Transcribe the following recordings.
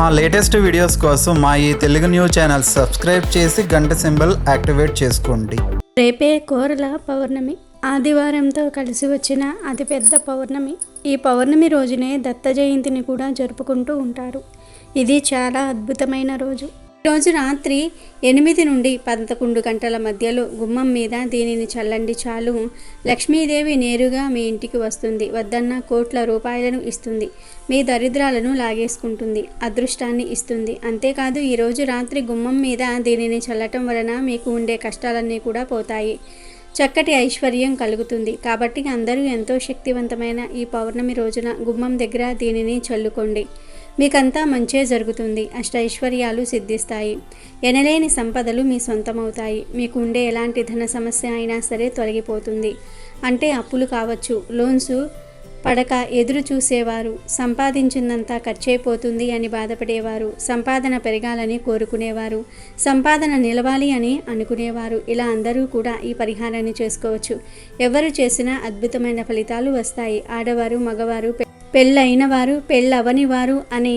మా latest videos కోసం మా ఈ తెలుగు న్యూస్ ఛానల్ సబ్స్క్రైబ్ చేసి గంట సింబల్ యాక్టివేట్ చేసుకోండి. రేపే కోరల పౌర్ణమి. ఆదివారంతో కలిసి వచ్చిన అతిపెద్ద పౌర్ణమి. ఈ పౌర్ణమి రోజునే దత్త జయంతిని కూడా జరుపుకుంటూ ఉంటారు. ఇది చాలా అద్భుతమైన రోజు. రోజు రాత్రి ఎనిమిది నుండి పదకొండు గంటల మధ్యలో గుమ్మం మీద దీనిని చల్లండి చాలు. లక్ష్మీదేవి నేరుగా మీ ఇంటికి వస్తుంది. వద్దన్న కోట్ల రూపాయలను ఇస్తుంది. మీ దరిద్రాలను లాగేసుకుంటుంది. అదృష్టాన్ని ఇస్తుంది. అంతేకాదు ఈరోజు రాత్రి గుమ్మం మీద దీనిని చల్లటం వలన మీకు ఉండే కష్టాలన్నీ కూడా పోతాయి. చక్కటి ఐశ్వర్యం కలుగుతుంది. కాబట్టి అందరూ ఎంతో శక్తివంతమైన ఈ పౌర్ణమి రోజున గుమ్మం దగ్గర దీనిని చల్లుకోండి. మీకంతా మంచే జరుగుతుంది. అష్టైశ్వర్యాలు సిద్ధిస్తాయి. ఎనలేని సంపదలు మీ సొంతమవుతాయి. మీకు ఉండే ఎలాంటి ధన సమస్య అయినా సరే తొలగిపోతుంది. అంటే అప్పులు కావచ్చు లోన్స్ పడక ఎదురు చూసేవారు. సంపాదించిందంతా ఖర్చయిపోతుంది అని బాధపడేవారు. సంపాదన పెరగాలని కోరుకునేవారు. సంపాదన నిలవాలి అని అనుకునేవారు. ఇలా అందరూ కూడా ఈ పరిహారాన్ని చేసుకోవచ్చు. ఎవరు చేసినా అద్భుతమైన ఫలితాలు వస్తాయి. ఆడవారు మగవారు పెళ్ళైన వారు పెళ్ళవని వారు అనే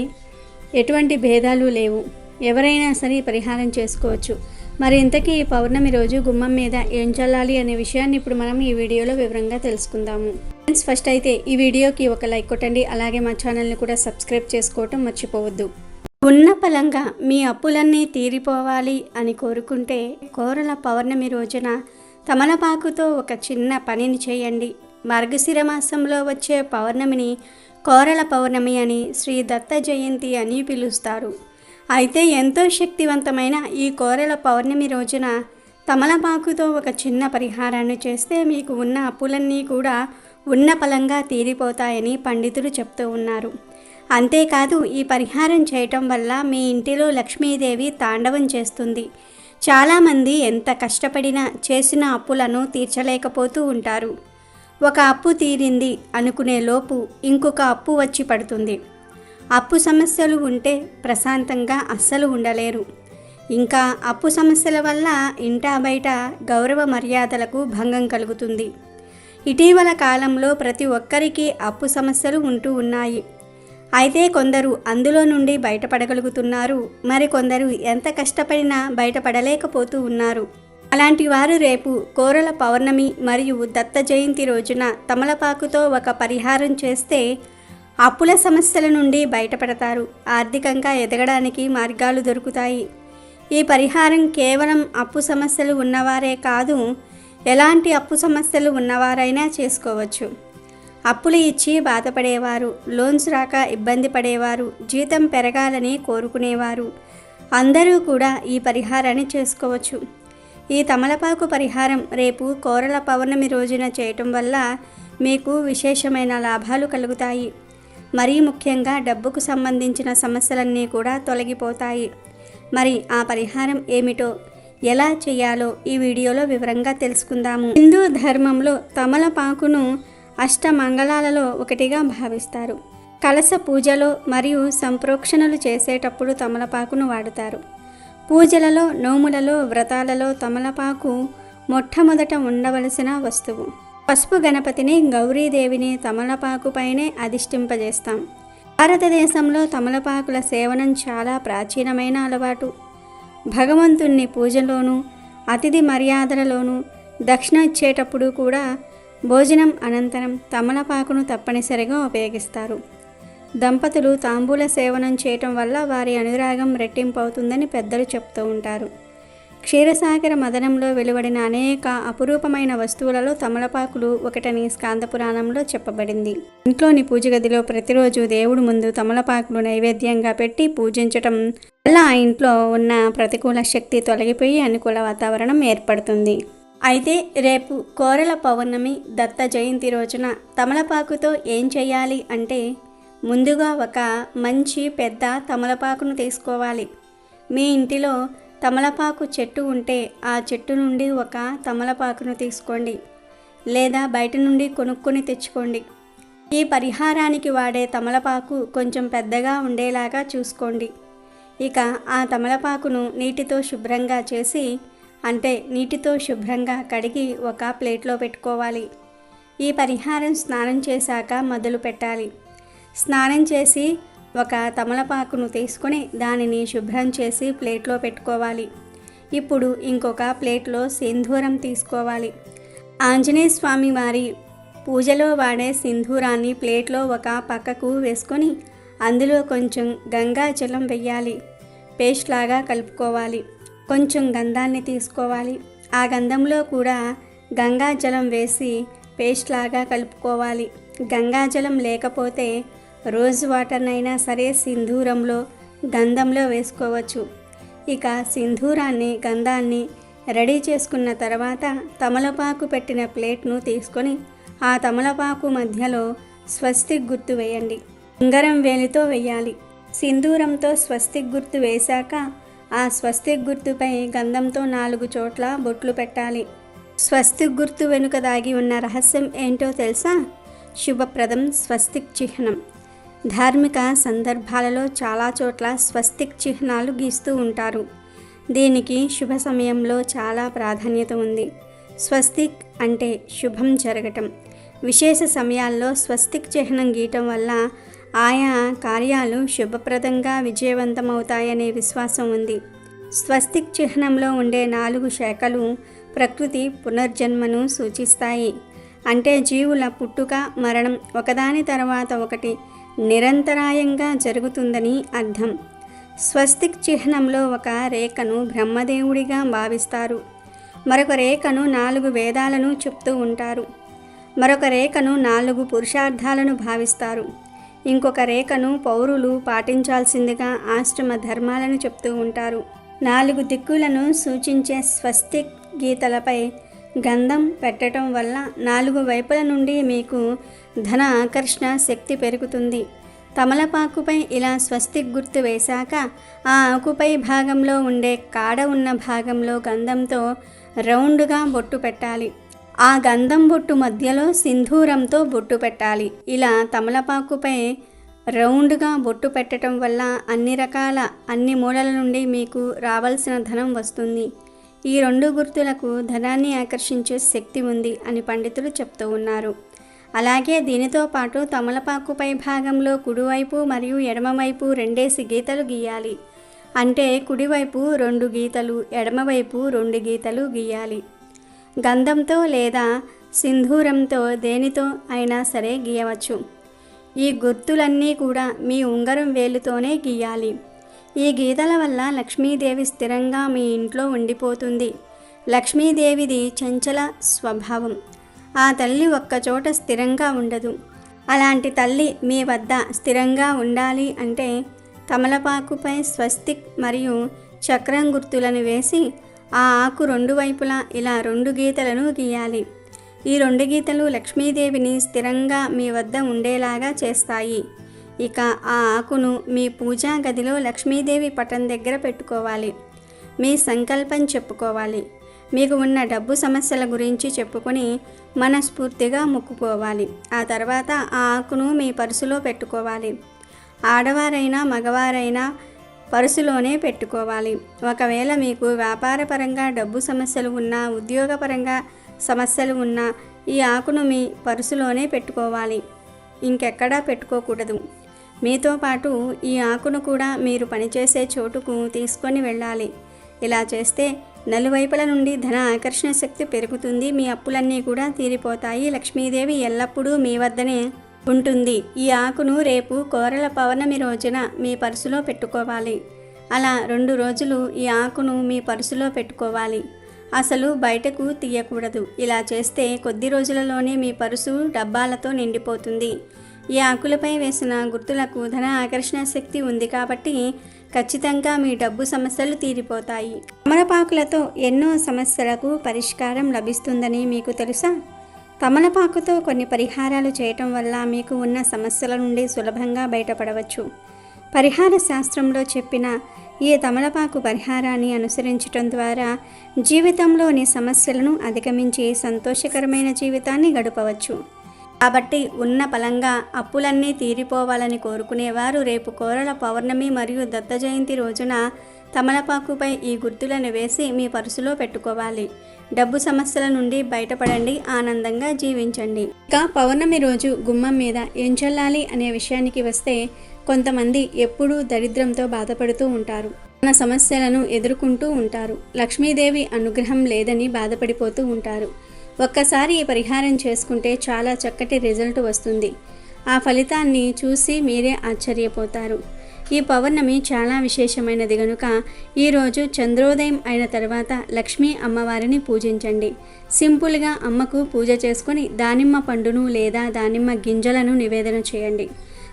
ఎటువంటి భేదాలు లేవు. ఎవరైనా సరే పరిహారం చేసుకోవచ్చు. మరి ఇంతకీ ఈ పౌర్ణమి రోజు గుమ్మం మీద ఏం చల్లాలి అనే విషయాన్ని ఇప్పుడు మనం ఈ వీడియోలో వివరంగా తెలుసుకుందాము. ఫ్రెండ్స్ ఫస్ట్ అయితే ఈ వీడియోకి ఒక లైక్ కొట్టండి. అలాగే మా ఛానల్ని కూడా సబ్స్క్రైబ్ చేసుకోవటం మర్చిపోవద్దు. ఉన్న పలంగా మీ అప్పులన్నీ తీరిపోవాలి అని కోరుకుంటే కోరల పౌర్ణమి రోజున తమలపాకుతో ఒక చిన్న పనిని చేయండి. మార్గశిర మాసంలో వచ్చే పౌర్ణమిని కోరల పౌర్ణమి అని శ్రీ దత్త జయంతి అని పిలుస్తారు. అయితే ఎంతో శక్తివంతమైన ఈ కోరల పౌర్ణమి రోజున తమలపాకుతో ఒక చిన్న పరిహారాన్ని చేస్తే మీకు ఉన్న అప్పులన్నీ కూడా ఉన్న పలంగా తీరిపోతాయని పండితులు చెప్తూ ఉన్నారు. అంతేకాదు ఈ పరిహారం చేయటం వల్ల మీ ఇంటిలో లక్ష్మీదేవి తాండవం చేస్తుంది. చాలామంది ఎంత కష్టపడినా చేసిన అప్పులను తీర్చలేకపోతూ ఉంటారు. ఒక అప్పు తీరింది అనుకునే లోపు ఇంకొక అప్పు వచ్చి పడుతుంది. అప్పు సమస్యలు ఉంటే ప్రశాంతంగా అస్సలు ఉండలేరు. ఇంకా అప్పు సమస్యల వల్ల ఇంటా బయట గౌరవ మర్యాదలకు భంగం కలుగుతుంది. ఇటీవల కాలంలో ప్రతి ఒక్కరికి అప్పు సమస్యలు ఉంటూ ఉన్నాయి. అయితే కొందరు అందులో నుండి బయటపడగలుగుతున్నారు. మరికొందరు ఎంత కష్టపడినా బయటపడలేకపోతూ ఉన్నారు. అలాంటి వారు రేపు కోరల పౌర్ణమి మరియు దత్త జయంతి రోజున తమలపాకుతో ఒక పరిహారం చేస్తే అప్పుల సమస్యల నుండి బయటపడతారు. ఆర్థికంగా ఎదగడానికి మార్గాలు దొరుకుతాయి. ఈ పరిహారం కేవలం అప్పు సమస్యలు ఉన్నవారే కాదు ఎలాంటి అప్పు సమస్యలు ఉన్నవారైనా చేసుకోవచ్చు. అప్పులు ఇచ్చి బాధపడేవారు లోన్స్ రాక ఇబ్బంది పడేవారు జీతం పెరగాలని కోరుకునేవారు. అందరూ కూడా ఈ పరిహారాన్ని చేసుకోవచ్చు. ఈ తమలపాకు పరిహారం రేపు కోరల పౌర్ణమి రోజున చేయటం వల్ల మీకు విశేషమైన లాభాలు కలుగుతాయి. మరీ ముఖ్యంగా డబ్బుకు సంబంధించిన సమస్యలన్నీ కూడా తొలగిపోతాయి. మరి ఆ పరిహారం ఏమిటో ఎలా చేయాలో ఈ వీడియోలో వివరంగా తెలుసుకుందాము. హిందూ ధర్మంలో తమలపాకును అష్టమంగళాలలో ఒకటిగా భావిస్తారు. కలస పూజలో మరియు సంప్రోక్షణలు చేసేటప్పుడు తమలపాకును వాడుతారు. పూజలలో నోములలో వ్రతాలలో తమలపాకు మొట్టమొదట ఉండవలసిన వస్తువు. పసుపు గణపతిని గౌరీదేవిని తమలపాకు పైనే భారతదేశంలో తమలపాకుల సేవనం చాలా ప్రాచీనమైన అలవాటు. భగవంతుణ్ణి పూజలోనూ అతిథి మర్యాదలలోనూ దక్షిణ ఇచ్చేటప్పుడు కూడా భోజనం అనంతరం తమలపాకును తప్పనిసరిగా ఉపయోగిస్తారు. దంపతులు తాంబూల సేవనం చేయటం వల్ల వారి అనురాగం రెట్టింపు అవుతుందని పెద్దలు చెప్తూ ఉంటారు. క్షీరసాగర మదనంలో వెలువడిన అనేక అపురూపమైన వస్తువులలో తమలపాకులు ఒకటని స్కాంద పురాణంలో చెప్పబడింది. ఇంట్లోని పూజ గదిలో ప్రతిరోజు దేవుడు ముందు తమలపాకులు నైవేద్యంగా పెట్టి పూజించటం వల్ల ఆ ఇంట్లో ఉన్న ప్రతికూల శక్తి తొలగిపోయి అనుకూల వాతావరణం ఏర్పడుతుంది. అయితే రేపు కోరల పౌర్ణమి దత్త జయంతి రోజున తమలపాకుతో ఏం చేయాలి అంటే ముందుగా ఒక మంచి పెద్ద తమలపాకును తీసుకోవాలి. మీ ఇంటిలో తమలపాకు చెట్టు ఉంటే ఆ చెట్టు నుండి ఒక తమలపాకును తీసుకోండి. లేదా బయట నుండి కొనుక్కొని తెచ్చుకోండి. ఈ పరిహారానికి వాడే తమలపాకు కొంచెం పెద్దగా ఉండేలాగా చూసుకోండి. ఇక ఆ తమలపాకును నీటితో శుభ్రంగా చేసి అంటే నీటితో శుభ్రంగా కడిగి ఒక ప్లేట్లో పెట్టుకోవాలి. ఈ పరిహారం స్నానం చేశాక మొదలు పెట్టాలి. స్నానం చేసి ఒక తమలపాకును తీసుకొని దానిని శుభ్రం చేసి ప్లేట్లో పెట్టుకోవాలి. ఇప్పుడు ఇంకొక ప్లేట్లో సింధూరం తీసుకోవాలి. ఆంజనేయ స్వామి వారి పూజలో వాడే సింధూరాన్ని ప్లేట్లో ఒక పక్కకు వేసుకొని అందులో కొంచెం గంగా జలం వెయ్యాలి. పేస్ట్ లాగా కలుపుకోవాలి. కొంచెం గంధాన్ని తీసుకోవాలి. ఆ గంధంలో కూడా గంగా జలం వేసి పేస్ట్ లాగా కలుపుకోవాలి. గంగా జలం లేకపోతే రోజ్ వాటర్నైనా సరే సింధూరంలో గంధంలో వేసుకోవచ్చు. ఇక సింధూరాన్ని గంధాన్ని రెడీ చేసుకున్న తర్వాత తమలపాకు పెట్టిన ప్లేట్ను తీసుకొని ఆ తమలపాకు మధ్యలో స్వస్తిక్ గుర్తు వేయండి. ఉంగరం వేలితో వేయాలి. సింధూరంతో స్వస్తిక్ గుర్తు వేశాక ఆ స్వస్తిక్ గుర్తుపై గంధంతో నాలుగు చోట్ల బొట్లు పెట్టాలి. స్వస్తిక్ గుర్తు వెనుక దాగి ఉన్న రహస్యం ఏంటో తెలుసా? శుభప్రదం స్వస్తిక్ చిహ్నం. ధార్మిక సందర్భాలలో చాలా చోట్ల స్వస్తిక్ చిహ్నాలు గీస్తూ ఉంటారు. దీనికి శుభ సమయంలో చాలా ప్రాధాన్యత ఉంది. స్వస్తిక్ అంటే శుభం జరగటం. విశేష సమయాల్లో స్వస్తిక్ చిహ్నం గీయటం వల్ల ఆయా కార్యాలు శుభప్రదంగా విజయవంతమవుతాయనే విశ్వాసం ఉంది. స్వస్తిక్ చిహ్నంలో ఉండే నాలుగు శాఖలు ప్రకృతి పునర్జన్మను సూచిస్తాయి. అంటే జీవుల పుట్టుక మరణం ఒకదాని తర్వాత ఒకటి నిరంతరాయంగా జరుగుతుందని అర్థం. స్వస్తిక్ చిహ్నంలో ఒక రేఖను బ్రహ్మదేవుడిగా భావిస్తారు. మరొక రేఖను నాలుగు వేదాలను చెప్తూ ఉంటారు. మరొక రేఖను నాలుగు పురుషార్థాలను భావిస్తారు. ఇంకొక రేఖను పౌరులు పాటించాల్సిందిగా ఆశ్రమ ధర్మాలను చెప్తూ ఉంటారు. నాలుగు దిక్కులను సూచించే స్వస్తిక్ గీతలపై గంధం పెట్టడం వల్ల నాలుగు వైపుల నుండి మీకు ధన ఆకర్షణ శక్తి పెరుగుతుంది. తమలపాకుపై ఇలా స్వస్తిక్ గుర్తు వేశాక ఆ ఆకుపై భాగంలో ఉండే కాడ ఉన్న భాగంలో గంధంతో రౌండ్గా బొట్టు పెట్టాలి. ఆ గంధం బొట్టు మధ్యలో సింధూరంతో బొట్టు పెట్టాలి. ఇలా తమలపాకుపై రౌండ్గా బొట్టు పెట్టడం వల్ల అన్ని రకాల అన్ని మూలల నుండి మీకు రావాల్సిన ధనం వస్తుంది. ఈ రెండు గుర్తులకు ధనాన్ని ఆకర్షించే శక్తి ఉంది అని పండితులు చెప్తూ ఉన్నారు. అలాగే దీనితో పాటు తమలపాకుపై భాగంలో కుడివైపు మరియు ఎడమవైపు రెండేసి గీతలు గీయాలి. అంటే కుడివైపు రెండు గీతలు ఎడమవైపు రెండు గీతలు గీయాలి. గంధంతో లేదా సింధూరంతో దేనితో అయినా సరే గీయవచ్చు. ఈ గుర్తులన్నీ కూడా మీ ఉంగరం వేలుతోనే గీయాలి. ఈ గీతల వల్ల లక్ష్మీదేవి స్థిరంగా మీ ఇంట్లో ఉండిపోతుంది. లక్ష్మీదేవిది చంచల స్వభావం. ఆ తల్లి ఒక్కచోట స్థిరంగా ఉండదు. అలాంటి తల్లి మీ వద్ద స్థిరంగా ఉండాలి అంటే తమలపాకుపై స్వస్తిక్ మరియు చక్రం గుర్తులను వేసి ఆ ఆకు రెండు వైపులా ఇలా రెండు గీతలను గీయాలి. ఈ రెండు గీతలు లక్ష్మీదేవిని స్థిరంగా మీ వద్ద ఉండేలాగా చేస్తాయి. ఇక ఆ ఆకును మీ పూజా గదిలో లక్ష్మీదేవి పటం దగ్గర పెట్టుకోవాలి. మీ సంకల్పం చెప్పుకోవాలి. మీకు ఉన్న డబ్బు సమస్యల గురించి చెప్పుకొని మనస్ఫూర్తిగా మొక్కుకోవాలి. ఆ తర్వాత ఆ ఆకును మీ పర్సులో పెట్టుకోవాలి. ఆడవారైనా మగవారైనా పరుసులోనే పెట్టుకోవాలి. ఒకవేళ మీకు వ్యాపారపరంగా డబ్బు సమస్యలు ఉన్నా ఉద్యోగపరంగా సమస్యలు ఉన్నా ఈ ఆకును మీ పరుసులోనే పెట్టుకోవాలి. ఇంకెక్కడా పెట్టుకోకూడదు. మీతో పాటు ఈ ఆకును కూడా మీరు పనిచేసే చోటుకు తీసుకొని వెళ్ళాలి. ఇలా చేస్తే నలువైపుల నుండి ధన ఆకర్షణ శక్తి పెరుగుతుంది. మీ అప్పులన్నీ కూడా తీరిపోతాయి. లక్ష్మీదేవి ఎల్లప్పుడూ మీ వద్దనే ఉంటుంది. ఈ ఆకును రేపు కోరల పౌర్ణమి రోజున మీ పర్సులో పెట్టుకోవాలి. అలా రెండు రోజులు ఈ ఆకును మీ పర్సులో పెట్టుకోవాలి. అసలు బయటకు తీయకూడదు. ఇలా చేస్తే కొద్ది రోజులలోనే మీ పరుసు డబ్బాలతో నిండిపోతుంది. ఈ ఆకులపై వేసిన గుర్తులకు ధన ఆకర్షణ శక్తి ఉంది కాబట్టి ఖచ్చితంగా మీ డబ్బు సమస్యలు తీరిపోతాయి. తమలపాకులతో ఎన్నో సమస్యలకు పరిష్కారం లభిస్తుందని మీకు తెలుసా? తమలపాకుతో కొన్ని పరిహారాలు చేయటం వల్ల మీకు ఉన్న సమస్యల నుండి సులభంగా బయటపడవచ్చు. పరిహార శాస్త్రంలో చెప్పిన ఈ తమలపాకు పరిహారాన్ని అనుసరించటం ద్వారా జీవితంలోని సమస్యలను అధిగమించి సంతోషకరమైన జీవితాన్ని గడపవచ్చు. కాబట్టి ఉన్న బలంగా అప్పులన్నీ తీరిపోవాలని కోరుకునేవారు. రేపు కోరల పౌర్ణమి మరియు దత్త జయంతి రోజున తమలపాకుపై ఈ గుర్తులను వేసి మీ పర్సులో పెట్టుకోవాలి. డబ్బు సమస్యల నుండి బయటపడండి ఆనందంగా జీవించండి. ఇక పౌర్ణమి రోజు గుమ్మం మీద ఏం చల్లాలి అనే విషయానికి వస్తే కొంతమంది ఎప్పుడూ దరిద్రంతో బాధపడుతూ ఉంటారు. తన సమస్యలను ఎదుర్కొంటూ ఉంటారు. లక్ష్మీదేవి అనుగ్రహం లేదని బాధపడిపోతూ ఉంటారు. ఒక్కసారి ఈ పరిహారం చేసుకుంటే చాలా చక్కటి రిజల్ట్ వస్తుంది. ఆ ఫలితాన్ని చూసి మీరే ఆశ్చర్యపోతారు. ఈ పౌర్ణమి చాలా విశేషమైనది గనుక ఈరోజు చంద్రోదయం అయిన తర్వాత లక్ష్మీ అమ్మవారిని పూజించండి. సింపుల్గా అమ్మకు పూజ చేసుకొని దానిమ్మ పండును లేదా దానిమ్మ గింజలను నివేదన చేయండి.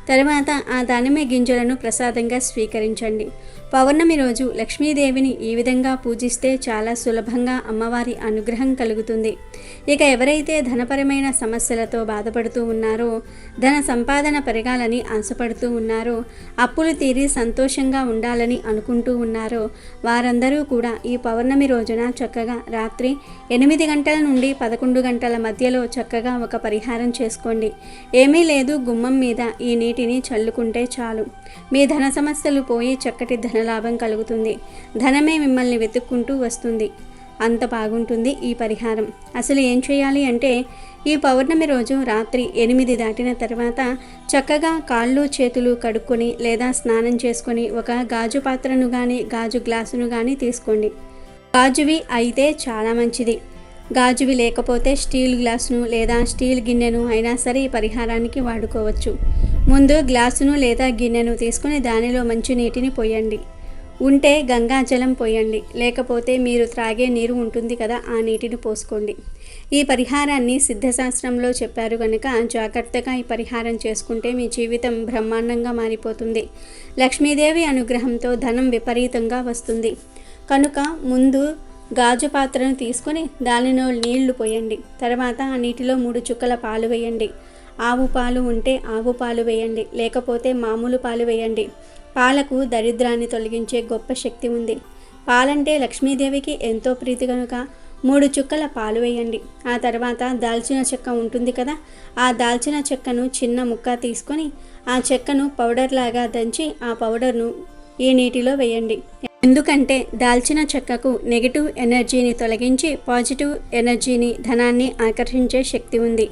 తర్వాత ఆ దానిమ్మ గింజలను ప్రసాదంగా స్వీకరించండి. పౌర్ణమి రోజు లక్ష్మీదేవిని ఈ విధంగా పూజిస్తే చాలా సులభంగా అమ్మవారి అనుగ్రహం కలుగుతుంది. ఇక ఎవరైతే ధనపరమైన సమస్యలతో బాధపడుతూ ఉన్నారో ధన సంపాదన పెరగాలని ఆశపడుతూ ఉన్నారో అప్పులు తీరి సంతోషంగా ఉండాలని అనుకుంటూ ఉన్నారో వారందరూ కూడా ఈ పౌర్ణమి రోజున చక్కగా రాత్రి ఎనిమిది గంటల నుండి పదకొండు గంటల మధ్యలో చక్కగా ఒక పరిహారం చేసుకోండి. ఏమీ లేదు గుమ్మం మీద ఈ నీటిని చల్లుకుంటే చాలు. మీ ధన సమస్యలు పోయి చక్కటి ధనలాభం కలుగుతుంది. ధనమే మిమ్మల్ని వెతుక్కుంటూ వస్తుంది. అంత బాగుంటుంది ఈ పరిహారం. అసలు ఏం చేయాలి అంటే ఈ పౌర్ణమి రోజు రాత్రి ఎనిమిది దాటిన తర్వాత చక్కగా కాళ్ళు చేతులు కడుక్కొని లేదా స్నానం చేసుకొని ఒక గాజు పాత్రను కానీ గాజు గ్లాసును కానీ తీసుకోండి. గాజువి అయితే చాలా మంచిది. గాజువి లేకపోతే స్టీల్ గ్లాసును లేదా స్టీల్ గిన్నెను అయినా సరే ఈ పరిహారానికి వాడుకోవచ్చు. ముందు గ్లాసును లేదా గిన్నెను తీసుకుని దానిలో మంచి నీటిని పోయండి. ఉంటే గంగాజలం పోయండి. లేకపోతే మీరు త్రాగే నీరు ఉంటుంది కదా ఆ నీటిని పోసుకోండి. ఈ పరిహారాన్ని సిద్ధశాస్త్రంలో చెప్పారు కనుక జాగ్రత్తగా ఈ పరిహారం చేసుకుంటే మీ జీవితం బ్రహ్మాండంగా మారిపోతుంది. లక్ష్మీదేవి అనుగ్రహంతో ధనం విపరీతంగా వస్తుంది. కనుక ముందు గాజు పాత్రను తీసుకొని దానిలో నీళ్ళు పోయండి. తర్వాత ఆ నీటిలో మూడు చుక్కల పాలు వేయండి. ఆవు పాలు ఉంటే ఆవు పాలు వేయండి. లేకపోతే మామూలు పాలు వేయండి. పాలకు దరిద్రాన్ని తొలగించే గొప్ప శక్తి ఉంది. పాలంటే లక్ష్మీదేవికి ఎంతో ప్రీతి కనుక మూడు చుక్కల పాలు వేయండి. ఆ తర్వాత దాల్చిన చెక్క ఉంటుంది కదా ఆ దాల్చిన చెక్కను చిన్న ముక్క తీసుకొని ఆ చెక్కను పౌడర్ లాగా దంచి ఆ పౌడర్ను ఈ నీటిలో వేయండి. ఎందుకంటే దాల్చిన చెక్కకు నెగిటివ్ ఎనర్జీని తొలగించి పాజిటివ్ ఎనర్జీని ధనాన్ని ఆకర్షించే శక్తి ఉంది.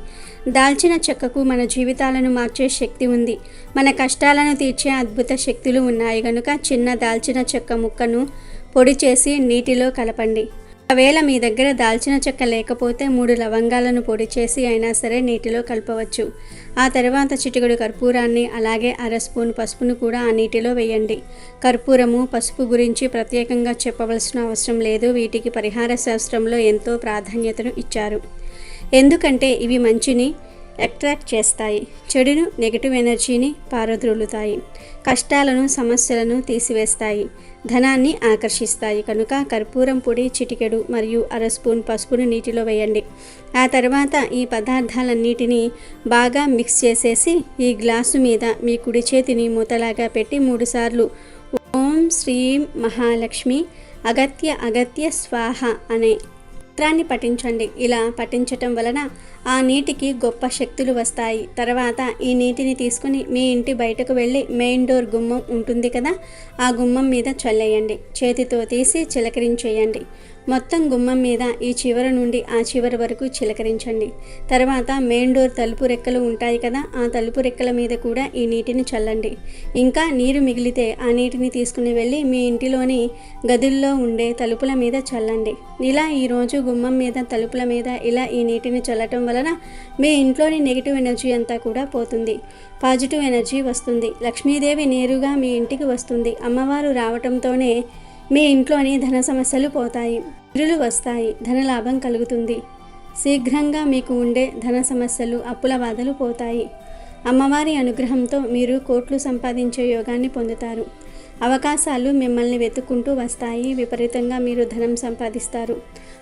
దాల్చిన చెక్కకు మన జీవితాలను మార్చే శక్తి ఉంది. మన కష్టాలను తీర్చే అద్భుత శక్తులు ఉన్నాయి. కనుక చిన్న దాల్చిన చెక్క ముక్కను పొడి చేసి నీటిలో కలపండి. ఒకవేళ మీ దగ్గర దాల్చిన చెక్క లేకపోతే మూడు లవంగాలను పొడి చేసి అయినా సరే నీటిలో కలపవచ్చు. ఆ తర్వాత చిటికెడు కర్పూరాన్ని అలాగే అర స్పూన్ పసుపును కూడా ఆ నీటిలో వేయండి. కర్పూరము పసుపు గురించి ప్రత్యేకంగా చెప్పవలసిన అవసరం లేదు. వీటికి పరిహార శాస్త్రంలో ఎంతో ప్రాధాన్యతను ఇచ్చారు. ఎందుకంటే ఇవి మంచిని అట్రాక్ట్ చేస్తాయి. చెడును నెగటివ్ ఎనర్జీని పారద్రోలుతాయి. కష్టాలను సమస్యలను తీసివేస్తాయి. ధనాన్ని ఆకర్షిస్తాయి. కనుక కర్పూరం పొడి చిటికెడు మరియు అర స్పూన్ పసుపును నీటిలో వేయండి. ఆ తర్వాత ఈ పదార్థాలన్నిటినీ బాగా మిక్స్ చేసేసి ఈ గ్లాసు మీద మీ కుడి చేతిని మూతలాగా పెట్టి మూడుసార్లు ఓం శ్రీం మహాలక్ష్మి అగత్య అగత్య స్వాహ అనే మంత్రాన్ని పఠించండి. ఇలా పఠించటం వలన ఆ నీటికి గొప్ప శక్తులు వస్తాయి. తర్వాత ఈ నీటిని తీసుకుని మీ ఇంటి బయటకు వెళ్ళి మెయిన్ డోర్ గుమ్మం ఉంటుంది కదా ఆ గుమ్మం మీద చల్లేయండి. చేతితో తీసి చిలకరించేయండి. మొత్తం గుమ్మం మీద ఈ చివరి నుండి ఆ చివరి వరకు చిలకరించండి. తర్వాత మెయిన్ డోర్ తలుపు రెక్కలు ఉంటాయి కదా ఆ తలుపు రెక్కల మీద కూడా ఈ నీటిని చల్లండి. ఇంకా నీరు మిగిలితే ఆ నీటిని తీసుకుని వెళ్ళి మీ ఇంటిలోని గదుల్లో ఉండే తలుపుల మీద చల్లండి. ఇలా ఈరోజు గుమ్మం మీద తలుపుల మీద ఇలా ఈ నీటిని చల్లటం వలన మీ ఇంట్లోని నెగిటివ్ ఎనర్జీ అంతా కూడా పోతుంది. పాజిటివ్ ఎనర్జీ వస్తుంది. లక్ష్మీదేవి నేరుగా మీ ఇంటికి వస్తుంది. అమ్మవారు రావటంతోనే మీ ఇంట్లోని ధన సమస్యలు పోతాయి. ఇరులు వస్తాయి ధనలాభం కలుగుతుంది. శీఘ్రంగా మీకు ఉండే ధన సమస్యలు అప్పుల బాధలు పోతాయి. అమ్మవారి అనుగ్రహంతో మీరు కోట్లు సంపాదించే యోగాన్ని పొందుతారు. అవకాశాలు మిమ్మల్ని వెతుక్కుంటూ వస్తాయి విపరీతంగా మీరు ధనం సంపాదిస్తారు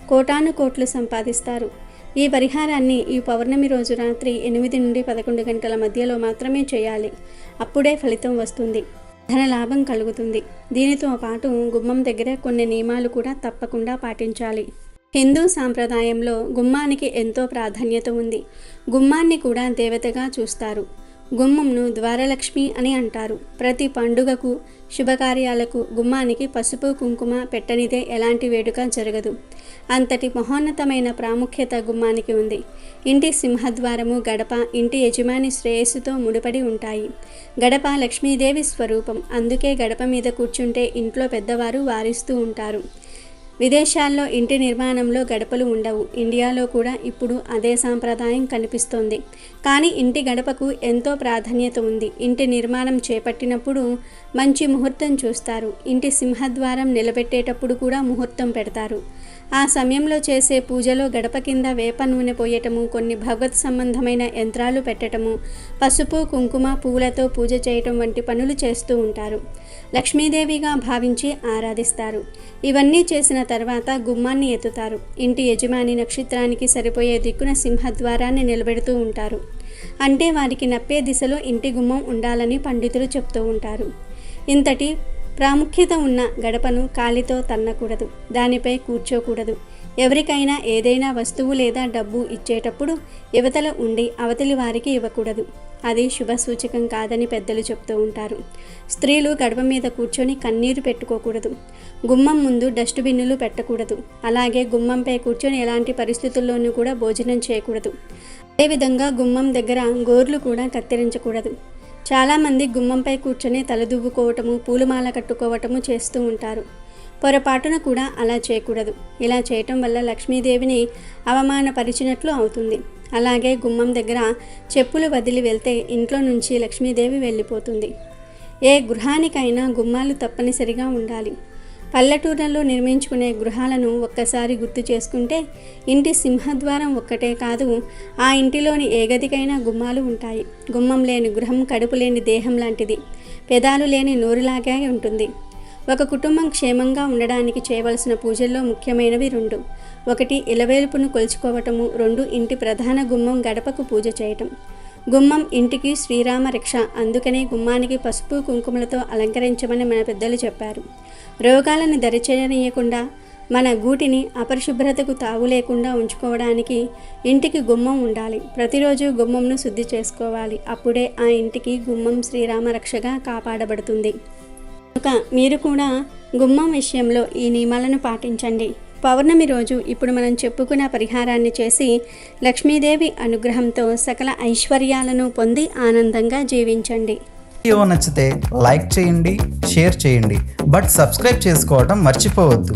కోటాను కోట్లు సంపాదిస్తారు. ఈ పరిహారాన్ని ఈ పౌర్ణమి రోజు రాత్రి ఎనిమిది నుండి పదకొండు గంటల మధ్యలో మాత్రమే చేయాలి. అప్పుడే ఫలితం వస్తుంది. ధన లాభం కలుగుతుంది. దీనితో పాటు గుమ్మం దగ్గర కొన్ని నియమాలు కూడా తప్పకుండా పాటించాలి. హిందూ సాంప్రదాయంలో గుమ్మానికి ఎంతో ప్రాధాన్యత ఉంది. గుమ్మాన్ని కూడా దేవతగా చూస్తారు. గుమ్మంను ద్వారలక్ష్మి అని అంటారు. ప్రతి పండుగకు శుభకార్యాలకు గుమ్మానికి పసుపు కుంకుమ పెట్టనిదే ఎలాంటి వేడుక జరగదు. అంతటి మహోన్నతమైన ప్రాముఖ్యత గుమ్మానికి ఉంది. ఇంటి సింహద్వారము గడప ఇంటి యజమాని శ్రేయస్సుతో ముడిపడి ఉంటాయి. గడప లక్ష్మీదేవి స్వరూపం. అందుకే గడప మీద కూర్చుంటే ఇంట్లో పెద్దవారు వారిస్తూ ఉంటారు. విదేశాల్లో ఇంటి నిర్మాణంలో గడపలు ఉండవు. ఇండియాలో కూడా ఇప్పుడు అదే సాంప్రదాయం కనిపిస్తోంది. కానీ ఇంటి గడపకు ఎంతో ప్రాధాన్యత ఉంది. ఇంటి నిర్మాణం చేపట్టినప్పుడు మంచి ముహూర్తం చూస్తారు. ఇంటి సింహద్వారం నిలబెట్టేటప్పుడు కూడా ముహూర్తం పెడతారు. ఆ సమయంలో చేసే పూజలో గడప కింద వేప నూనె పోయటము కొన్ని భగవత్ సంబంధమైన యంత్రాలు పెట్టటము పసుపు కుంకుమ పువ్వులతో పూజ చేయటం వంటి పనులు చేస్తూ ఉంటారు. లక్ష్మీదేవిగా భావించి ఆరాధిస్తారు. ఇవన్నీ చేసిన తర్వాత గుమ్మాన్ని ఎత్తుతారు. ఇంటి యజమాని నక్షత్రానికి సరిపోయే దిక్కున సింహద్వారాన్ని నిలబెడుతూ ఉంటారు. అంటే వారికి నప్పే దిశలో ఇంటి గుమ్మం ఉండాలని పండితులు చెప్తూ ఉంటారు. ఇంతటి ప్రాముఖ్యత ఉన్న గడపను కాలితో తన్నకూడదు దానిపై కూర్చోకూడదు. ఎవరికైనా ఏదైనా వస్తువు లేదా డబ్బు ఇచ్చేటప్పుడు యువతల ఉండి అవతలి వారికి ఇవ్వకూడదు. అది శుభ సూచకం కాదని పెద్దలు చెప్తూ ఉంటారు. స్త్రీలు గడప మీద కూర్చొని కన్నీరు పెట్టుకోకూడదు. గుమ్మం ముందు డస్ట్బిన్నులు పెట్టకూడదు. అలాగే గుమ్మంపై కూర్చొని ఎలాంటి పరిస్థితుల్లోనూ కూడా భోజనం చేయకూడదు. అదేవిధంగా గుమ్మం దగ్గర గోర్లు కూడా కత్తిరించకూడదు. చాలామంది గుమ్మంపై కూర్చొని తలదువ్వుకోవటము పూలమాల కట్టుకోవటము చేస్తూ ఉంటారు. పొరపాటున కూడా అలా చేయకూడదు. ఇలా చేయటం వల్ల లక్ష్మీదేవిని అవమానపరిచినట్లు అవుతుంది. అలాగే గుమ్మం దగ్గర చెప్పులు వదిలి వెళ్తే ఇంట్లో నుంచి లక్ష్మీదేవి వెళ్ళిపోతుంది. ఏ గృహానికైనా గుమ్మాలు తప్పనిసరిగా ఉండాలి. పల్లెటూర్లలో నిర్మించుకునే గృహాలను ఒక్కసారి గుర్తు చేసుకుంటే ఇంటి సింహద్వారం ఒక్కటే కాదు ఆ ఇంటిలోని ఏ గదికైనా గుమ్మాలు ఉంటాయి. గుమ్మం లేని గృహం కడుపు లేని దేహం లాంటిది. పెదాలు లేని నోరులాగే ఉంటుంది. ఒక కుటుంబం క్షేమంగా ఉండడానికి చేయవలసిన పూజల్లో ముఖ్యమైనవి రెండు. ఒకటి ఇలవేలుపును కొలుచుకోవటము. రెండు ఇంటి ప్రధాన గుమ్మం గడపకు పూజ చేయటం. గుమ్మం ఇంటికి శ్రీరామ రక్ష. అందుకనే గుమ్మానికి పసుపు కుంకుమలతో అలంకరించమని మన పెద్దలు చెప్పారు. రోగాలను దరిచేయనీయకుండా మన గూటిని అపరిశుభ్రతకు తావు లేకుండా ఉంచుకోవడానికి ఇంటికి గుమ్మం ఉండాలి. ప్రతిరోజు గుమ్మంను శుద్ధి చేసుకోవాలి. అప్పుడే ఆ ఇంటికి గుమ్మం శ్రీరామ రక్షగా కాపాడబడుతుంది. కనుక మీరు కూడా గుమ్మం విషయంలో ఈ నియమాలను పాటించండి. పౌర్ణమి రోజు ఇప్పుడు మనం చెప్పుకున్న పరిహారాన్ని చేసి లక్ష్మీదేవి అనుగ్రహంతో సకల ఐశ్వర్యాలను పొంది ఆనందంగా జీవించండి. వీడియో నచ్చితే లైక్ చేయండి షేర్ చేయండి బట్ సబ్స్క్రైబ్ చేసుకోవడం మర్చిపోవద్దు.